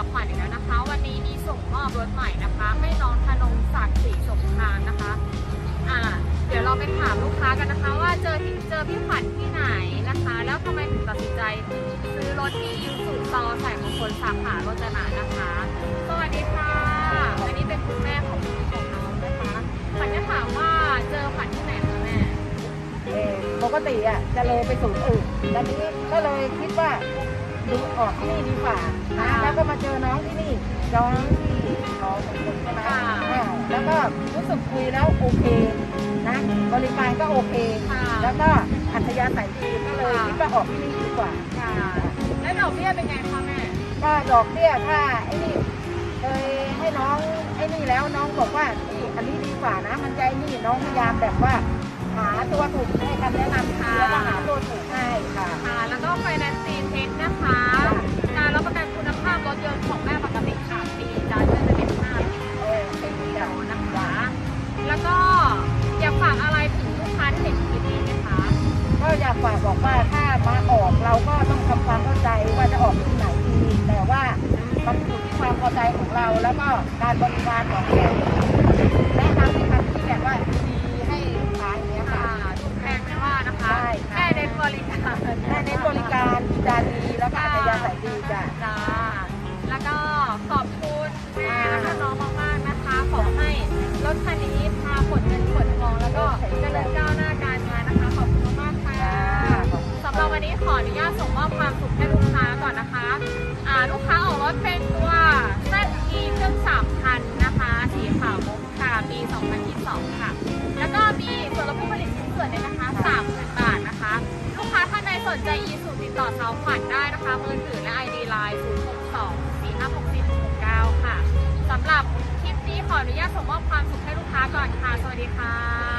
กับขวัญอีกแล้วนะคะ วันนี้มีส่งมอบรถใหม่นะคะให้น้องธนงศักดิ์ศรีสงครามนะคะอ่าเดี๋ยวเราไปถามลูกค้ากันนะคะ ว่าเจอเจอพี่ขวัญที่ไหนนะคะ แล้วทำไมถึงตัดสินใจซื้อรถที่ยูสุซอใส่มงคลสาขาโรจนานะคะสวัสดีค่ะอันนี้เป็นคุณแม่ของของน้องนะคะขวัญจะถามว่าเจอขวัญที่ไหนคะแม่ปกติอะจะเลยไปศูนย์อื่นตอนนี้ก็เลยคิดว่า ดูออกที่นี่ดีกว่านะค่ะแล้วก็มาเจอน้องที่นี่น้องที่น้องของคนใช่ไหมค่ะอ่าแล้วก็รู้สึกคุยแล้วโอเคนะบริการก็โอเค ค่ะแล้วก็อัธยาศัยดีก็เลยค่ะ คิดว่าออกที่นี่ดีกว่า ค่ะ แล้วดอกเบี้ยเป็นไงคะแม่ ก็ดอกเบี้ยถ้าไอ้นี่เคยให้น้องไอ้นี่แล้วน้องบอกว่านี่อันนี้ดีกว่านะ มันใจนี่น้องพยายามแบบว่า หาตัวถูกให้คำแนะนำค่ะ แล้วก็หาตัวถูกให้ ฝากบอกว่าถ้ามาออกเราก็ต้องทำความเข้าใจว่าจะออกที่ไหนดีแต่ว่ามันอยู่ที่ความพอใจของเรา แล้วก็การบริการของแกแนะนำในการที่แบบว่าดีให้ลูกค้าอย่างเงี้ยค่ะถูกแพงไม่ว่านะคะใช่ค่ะแค่เน้นบริการแค่เน้นบริการจาดีแล้วก็อัธยาศัยดีจ้ะจ้าแล้วก็ขอบคุณแม่แล้วก็น้องมากๆนะคะขอให้รถคันนี้พาขนเงินขนทองแล้ วันนี้ขออนุญาตส่งมอบความสุขให้ลูกค้าก่อนนะคะอ่าลูกค้าออกรถเป็นตัว ZE เครื่อง3,000นนะคะ สีขาวมุกค่ะปี 2022 ค่ะ แล้วก็มีส่วนลดผู้ผลิตชิ้นส่วนเนี่ยนะคะ3,000บาทนะคะ ลูกค้าท่านใดสนใจอีสูติดต่อสาวขวัญได้นะคะมือถือและ ID Line 062 456 469 ค่ะสำหรับคลิปนี้ขออนุญาตส่งมอบความสุขให้ลูกค้าก่อนค่ะ สวัสดีค่ะ